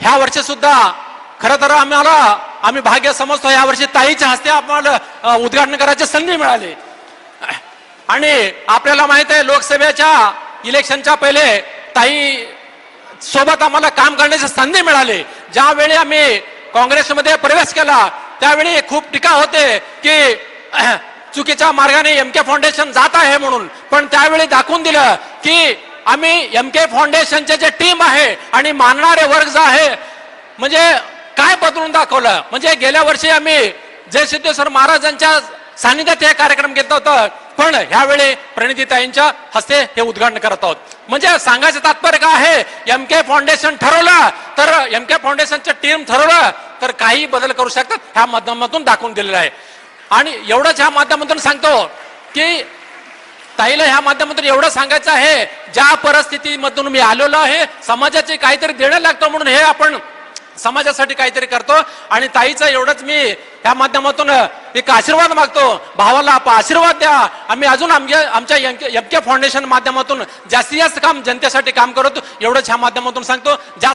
ह्या वर्षी सुद्धा खरं तर आम्हाला आम्ही भाग्य समजतो या वर्षी ताईच्या हस्ते आम्हाला उद्घाटन करायची संधी मिळाली. आणि आपल्याला माहीत आहे लोकसभेच्या इलेक्शनच्या पहिले ताई सोबत आम्हाला काम करण्याची संधी मिळाली. ज्यावेळी आम्ही काँग्रेसमध्ये प्रवेश केला त्यावेळी खूप टीका होते की चुकीच्या मार्गाने एम के फाउंडेशन जात आहे म्हणून. पण त्यावेळी दाखवून दिलं की आम्ही एम के फाउंडेशनचे जे टीम आहे आणि मानणारे वर्ग जे आहे म्हणजे काय बदलून दाखवलं? म्हणजे गेल्या वर्षी आम्ही जय सिद्धेश्वर महाराजांच्या सानिध्यात हे कार्यक्रम घेतला होता पण ह्यावेळी प्रणितीताईंच्या हस्ते हे उद्घाटन करत आहोत. म्हणजे सांगायचं तात्पर्य काय आहे? एम के फाउंडेशन ठरवलं तर एम के फाउंडेशनचं टीम ठरवलं तर काही बदल करू शकतात ह्या माध्यमातून दाखवून दिलेलं आहे. आणि एवढंच ह्या माध्यमातून सांगतो की ताईला ह्या माध्यमातून एवढं सांगायचं आहे ज्या परिस्थितीमधून मी आलेलो आहे समाजाचे काहीतरी देणं लागतं म्हणून हे आपण समाजासाठी काहीतरी करतो. आणि ताईचं एवढंच मी या माध्यमातून एक आशीर्वाद मागतो. भावाला आप आशीर्वाद द्या. आम्ही अजून आमच्या आमच्या एम फाउंडेशन माध्यमातून जास्तीत जास्त काम जनतेसाठी काम करतो एवढंच ह्या माध्यमातून सांगतो. ज्या